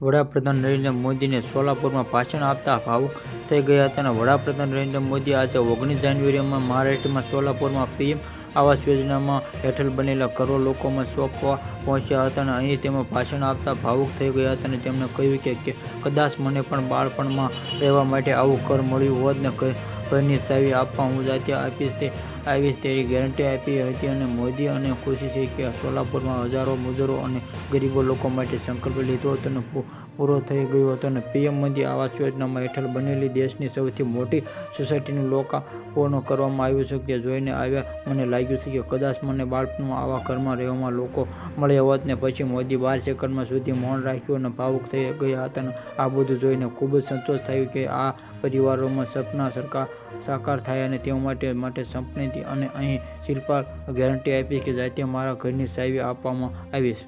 વડાપ્રધાન નરેન્દ્ર મોદીને સોલાપુરમાં ભાષણ આપતા ભાવુક થઈ ગયા હતા અને વડાપ્રધાન નરેન્દ્ર મોદી આજે ઓગણીસ જાન્યુઆરીમાં મહારાષ્ટ્રમાં સોલાપુરમાં પીએમ આવાસ યોજનામાં હેઠળ બનેલા કરોડો લોકોમાં સોંપવા પહોંચ્યા હતા અને અહીં તેમાં ભાષણ આપતા ભાવુક થઈ ગયા હતા અને તેમણે કહ્યું કે કદાચ મને પણ બાળપણમાં રહેવા માટે આવું ઘર મળ્યું હોત ને ઘરની ચાવી આપવા હું જાતે આપીશ તે આવીશ તેવી ગેરંટી આપી હતી અને મોદી અને ખુશી છે કે સોલાપુરમાં હજારો મજૂરો અને ગરીબો લોકો માટે સંકલ્પ લીધો હતો અને પૂરો થઈ ગયો હતો અને પીએમ મોદી આવાસ યોજનામાં હેઠળ બનેલી દેશની સૌથી મોટી સોસાયટીનું લોકાર્પણ કરવામાં આવ્યું છે તે જોઈને આવ્યા મને લાગ્યું છે કે કદાચ મને બાળપણમાં આવા ઘરમાં રહેવામાં લોકો મળ્યા હોત ને પછી મોદી બાર સેકન્ડમાં સુધી મૌન રાખ્યું અને ભાવુક થઈ ગયા હતા. અને આ બધું જોઈને ખૂબ જ સંતોષ થયો કે આ પરિવારોમાં સપના સરકાર સાકાર થાય અને તેઓ માટે માટે સપનેથી અને અહીં શિલ્પા ગેરંટી આપી કે જાતે મારા ઘરની ચાવી આપવામાં આવીશ.